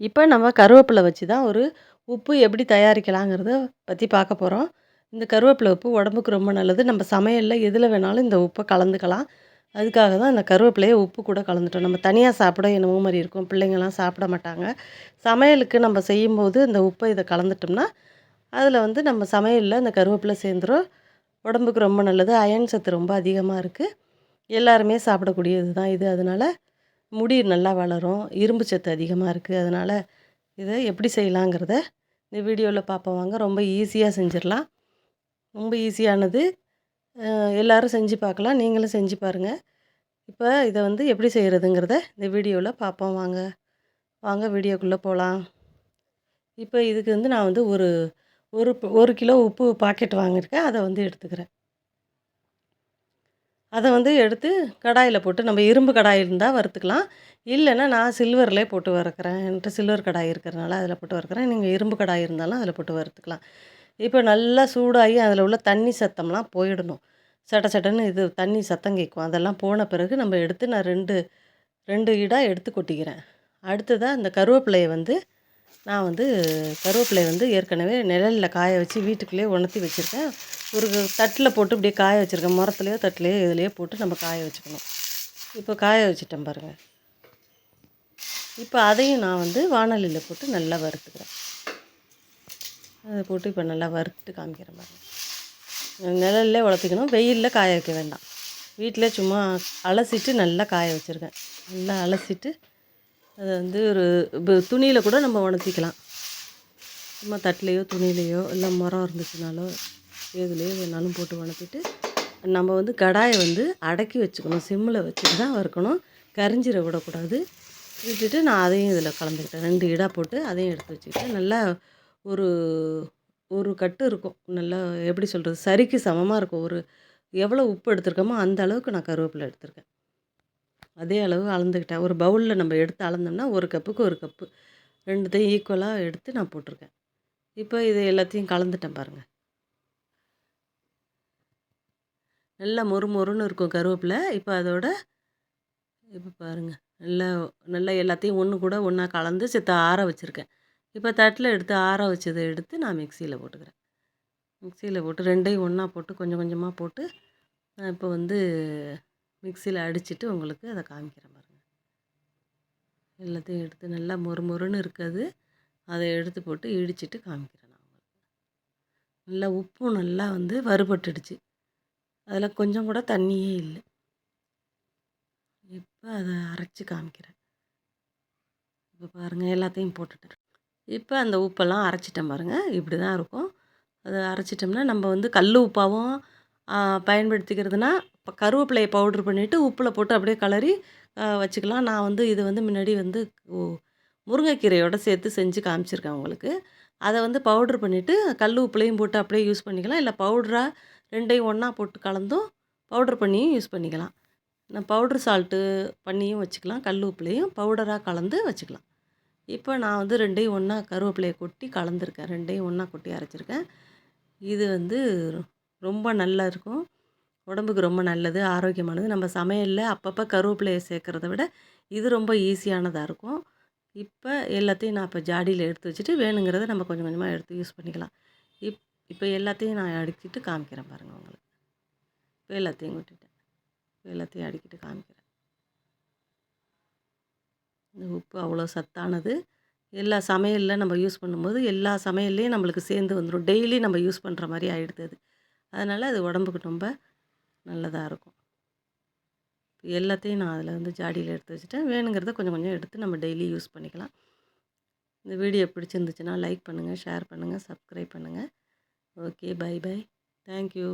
இப்போ நம்ம கருவேப்பிலை வச்சு தான் ஒரு உப்பு எப்படி தயாரிக்கலாங்கிறத பற்றி பார்க்க போகிறோம் இந்த கருவேப்பிலை உப்பு உடம்புக்கு ரொம்ப நல்லது. நம்ம சமையலில் எதில் வேணாலும் இந்த உப்பை கலந்துக்கலாம். அதுக்காக தான் இந்த கருவேப்பிலையை உப்பு கூட கலந்துட்டோம். நம்ம தனியாக சாப்பிட என்னமோ மாதிரி இருக்கும். பிள்ளைங்கள்லாம் சாப்பிட மாட்டாங்க. சமையலுக்கு நம்ம செய்யும்போது இந்த உப்பை இதை கலந்துட்டோம்னா அதில் வந்து நம்ம சமையலில் இந்த கருவேப்பிலை சேர்ந்துரும். உடம்புக்கு ரொம்ப நல்லது. அயன் சத்து ரொம்ப அதிகமாக இருக்குது எல்லாருமே சாப்பிடக்கூடியது தான் இது. அதனால் முடி நல்லா வளரும் இரும்பு சத்து அதிகமாக இருக்குது அதனால் இதை எப்படி செய்யலாங்கிறத இந்த வீடியோவில் பார்ப்போம் வாங்க ரொம்ப ஈஸியாக செஞ்சிடலாம். ரொம்ப ஈஸியானது. எல்லோரும் செஞ்சு பார்க்கலாம் நீங்களும் செஞ்சு பாருங்கள் இப்போ இதை வந்து எப்படி செய்கிறதுங்கிறத இந்த வீடியோவில் பார்ப்போம் வாங்க வாங்க வீடியோக்குள்ளே போகலாம் இப்போ இதுக்கு வந்து நான் வந்து ஒரு ஒரு ஒரு கிலோ உப்பு பாக்கெட் வாங்கியிருக்கேன். அதை வந்து எடுத்துக்கிறேன். அதை வந்து எடுத்து கடாயில் போட்டு நம்ம இரும்பு கடாய் இருந்தால் வறுத்துக்கலாம். இல்லைன்னா நான் சில்வர்லேயே போட்டு வறுக்கிறேன். என்கிட்ட சில்வர் கடாய் இருக்கிறனால அதில் போட்டு வறுக்கிறேன். நீங்கள் இரும்பு கடாய் இருந்தாலும் அதில் போட்டு வறுத்துக்கலாம். இப்போ நல்லா சூடாகி அதில் உள்ள தண்ணி சத்தம்லாம் போயிடணும். சட்ட சட்டன்னு இது தண்ணி சத்தம் கேட்கும். அதெல்லாம் போன பிறகு நம்ம எடுத்து நான் ரெண்டு ரெண்டு இடாக எடுத்து கொட்டிக்கிறேன். அடுத்ததாக அந்த கருவேப்பிலையை வந்து நான் வந்து கருவேப்பிலை வந்து ஏற்கனவே நிழலில் காய வச்சு வீட்டுக்குள்ளேயே உணர்த்தி வச்சுருக்கேன். ஒரு தட்டில் போட்டு இப்படியே காய வச்சுருக்கேன். முரத்துலையோ தட்டிலையோ இதுலேயோ போட்டு நம்ம காய வச்சுக்கணும். இப்போ காய வச்சுட்டேன் பாருங்கள் இப்போ அதையும் நான் வந்து வானொலியில் போட்டு நல்லா வறுத்துக்கிறேன். அதை போட்டு இப்போ நல்லா வறுத்து காமிக்கிறேன் பாருங்கள் நிழல்லே உழத்திக்கணும் வெயிலில் காய வைக்க வேண்டாம். வீட்டில் சும்மா அலசிட்டு நல்லா காய வச்சுருக்கேன். நல்லா அலசிட்டு அதை வந்து ஒரு துணியில் கூட நம்ம உணர்த்திக்கலாம். சும்மா தட்டிலையோ துணியிலையோ இல்லை மரம் இருந்துச்சுனாலோ எதுலேயோ வேணாலும் போட்டு உணர்த்திட்டு நம்ம வந்து கடாயை வந்து அடக்கி வச்சுக்கணும். சிம்மில் வச்சுட்டு தான் வறுக்கணும். கரிஞ்சிட விடக்கூடாது. விட்டுட்டு நான் அதையும் இதில் கலந்துக்கிட்டேன். ரெண்டு இடாக போட்டு அதையும் எடுத்து வச்சுக்கிட்டேன். நல்லா ஒரு ஒரு கட்டு இருக்கும். நல்லா எப்படி சொல்கிறது சரிக்கு சமமாக இருக்கும். ஒரு எவ்வளோ உப்பு எடுத்துருக்கோமோ அந்த அளவுக்கு நான் கருவேப்பிலை எடுத்திருக்கேன். அதே அளவு அளந்துக்கிட்டேன். ஒரு பவுலில் நம்ம எடுத்து அளந்தோம்னா ஒரு கப்புக்கு ஒரு கப்பு. ரெண்டுத்தையும் ஈக்குவலாக எடுத்து நான் போட்டிருக்கேன். இப்போ இது எல்லாத்தையும் கலந்துட்டேன் பாருங்கள் நல்லா மொறு மொறுன்னு இருக்கும் கருவேப்பிலை. இப்போ அதோட இப்போ பாருங்கள் நல்லா நல்லா எல்லாத்தையும் ஒன்று கூட ஒன்றா கலந்து சித்த ஆற வச்சுருக்கேன். இப்போ தட்டில் எடுத்து ஆற வச்சதை எடுத்து நான் மிக்சியில் போட்டுக்கிறேன். மிக்சியில் போட்டு ரெண்டையும் ஒன்றா போட்டு கொஞ்சம் கொஞ்சமாக போட்டு நான் இப்போ வந்து மிக்சியில் அடிச்சுட்டு உங்களுக்கு அதை காமிக்கிறேன் பாருங்கள் எல்லாத்தையும் எடுத்து நல்லா மொறு மொறுன்னு இருக்குது. அதை எடுத்து போட்டு இடிச்சிட்டு காமிக்கிறேன் நான் உங்களுக்கு. நல்லா உப்பும் நல்லா வந்து வறுபட்டுடுச்சு. அதில் கொஞ்சம் கூட தண்ணியே இல்லை. இப்போ அதை அரைச்சி காமிக்கிறேன். இப்போ பாருங்கள் எல்லாத்தையும் போட்டுட்டேன். இப்போ அந்த உப்பெல்லாம் அரைச்சிட்டேன் பாருங்கள் இப்படி தான் இருக்கும். அதை அரைச்சிட்டோம்னா நம்ம வந்து கல் உப்பாகவும் பயன்படுத்திக்கிறதுனா இப்போ கருவேப்பிலையை பவுட்ரு பண்ணிவிட்டு உப்பில் போட்டு அப்படியே கலரி வச்சுக்கலாம். நான் வந்து இது வந்து முன்னாடி வந்து முருங்கைக்கீரையோடு சேர்த்து செஞ்சு காமிச்சிருக்கேன் உங்களுக்கு. அதை வந்து பவுட்ரு பண்ணிவிட்டு கல் உப்புலையும் போட்டு அப்படியே யூஸ் பண்ணிக்கலாம். இல்லை பவுட்ராக ரெண்டையும் ஒன்றா போட்டு கலந்தும் பவுட்ரு பண்ணியும் யூஸ் பண்ணிக்கலாம். நான் பவுட்ரு சால்ட்டு பண்ணியும் வச்சுக்கலாம். கல் உப்புலையும் பவுடராக கலந்து வச்சுக்கலாம். இப்போ நான் வந்து ரெண்டையும் ஒன்றா கருவேப்பிலையை கொட்டி கலந்துருக்கேன். ரெண்டையும் ஒன்றா கொட்டி அரைச்சிருக்கேன். இது வந்து ரொம்ப நல்லா இருக்கும். உடம்புக்கு ரொம்ப நல்லது ஆரோக்கியமானது. நம்ம சமையலில் அப்பப்போ கருவேப்பிலையை சேர்க்குறத விட இது ரொம்ப ஈஸியானதாக இருக்கும். இப்போ எல்லாத்தையும் நான் இப்போ ஜாடியில் எடுத்து வச்சுட்டு வேணுங்கிறத நம்ம கொஞ்சம் கொஞ்சமாக எடுத்து யூஸ் பண்ணிக்கலாம். இப் இப்போ எல்லாத்தையும் நான் அடிக்கிட்டு காமிக்கிறேன் பாருங்கள் உங்களுக்கு. இப்போ எல்லாத்தையும் கொட்டிட்டேன் இப்போ எல்லாத்தையும் அடிக்கிட்டு காமிக்கிறேன். இந்த உப்பு அவ்வளோ சத்தானது. எல்லா சமையலில் நம்ம யூஸ் பண்ணும்போது எல்லா சமையல்லையும் நம்மளுக்கு சேர்ந்து வந்துடும் டெய்லி நம்ம யூஸ் பண்ணுற மாதிரி ஆகிடுது அது. அதனால் அது உடம்புக்கு ரொம்ப நல்லதாக இருக்கும். எல்லாத்தையும் நான் அதில் வந்து ஜாடியில் எடுத்து வச்சுட்டேன். வேணுங்கிறத கொஞ்சம் கொஞ்சம் எடுத்து நம்ம டெய்லி யூஸ் பண்ணிக்கலாம். இந்த வீடியோ பிடிச்சிருந்துச்சுன்னா லைக் பண்ணுங்கள் ஷேர் பண்ணுங்கள் சப்ஸ்கிரைப் பண்ணுங்கள் ஓகே பை பை தேங்க்யூ